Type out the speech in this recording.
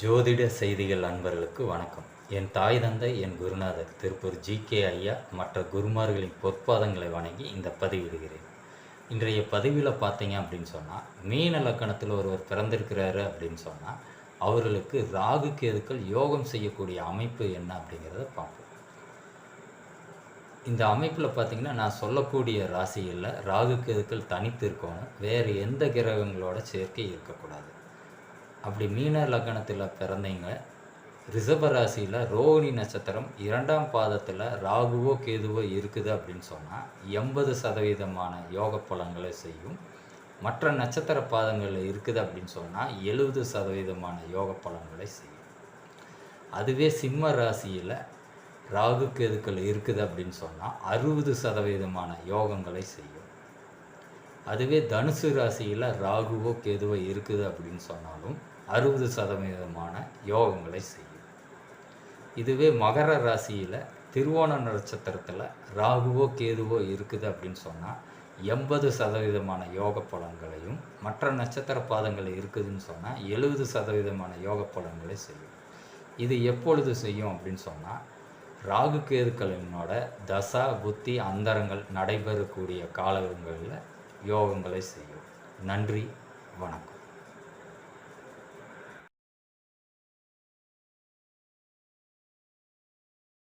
ஜோதிட செய்திகள் அன்பர்களுக்கு வணக்கம். என் தாய் தந்தை என் குருநாதர் திருப்பூர் ஜி கே ஐயா மற்ற குருமார்களின் பொற்பாதங்களை வணங்கி இந்த பதிவிடுகிறேன். இன்றைய பதிவில் பார்த்தீங்க அப்படின்னு சொன்னால் மீன லக்கணத்தில் ஒருவர் பிறந்திருக்கிறாரு அப்படின்னு சொன்னால் அவர்களுக்கு ராகு கேதுக்கள் யோகம் செய்யக்கூடிய அமைப்பு என்ன அப்படிங்கிறத பார்ப்போம். இந்த அமைப்பில் பார்த்திங்கன்னா நான் சொல்லக்கூடிய ராசிகளில் ராகு கேதுக்கள் தனித்து இருக்கணும் வேறு எந்த கிரகங்களோட சேர்க்கை இருக்கக்கூடாது. அப்படி மீன லக்னத்தில் பிறந்தீங்க ரிஷப ராசியில் ரோஹிணி நட்சத்திரம் இரண்டாம் பாதத்தில் ராகுவோ கேதுவோ இருக்குது அப்படின்னு சொன்னால் எண்பது சதவீதமான யோக பலன்களை செய்யும். மற்ற நட்சத்திர பாதங்களில் இருக்குது அப்படின்னு சொன்னால் எழுபது சதவீதமான யோக பலன்களை செய்யும். அதுவே சிம்ம ராசியில் ராகு கேதுக்கள் இருக்குது அப்படின்னு சொன்னால் அறுபது சதவீதமான யோகங்களை செய்யும். அதுவே தனுசு ராசியில் ராகுவோ கேதுவோ இருக்குது அப்படின்னு சொன்னாலும் அறுபது சதவீதமான யோகங்களை செய்யும். இதுவே மகர ராசியில் திருவோண நட்சத்திரத்தில் ராகுவோ கேதுவோ இருக்குது அப்படின்னு சொன்னால் எண்பது சதவீதமான யோக பலன்களையும் மற்ற நட்சத்திர பாதங்கள் இருக்குதுன்னு சொன்னால் எழுபது சதவீதமான யோக பலன்களை செய்யும். இது எப்பொழுது செய்யும் அப்படின்னு சொன்னால் ராகு கேதுக்களினோட தசா புத்தி அந்தரங்கள் நடைபெறக்கூடிய காலங்களில் யோகங்களை செய்யும். நன்றி வணக்கம்.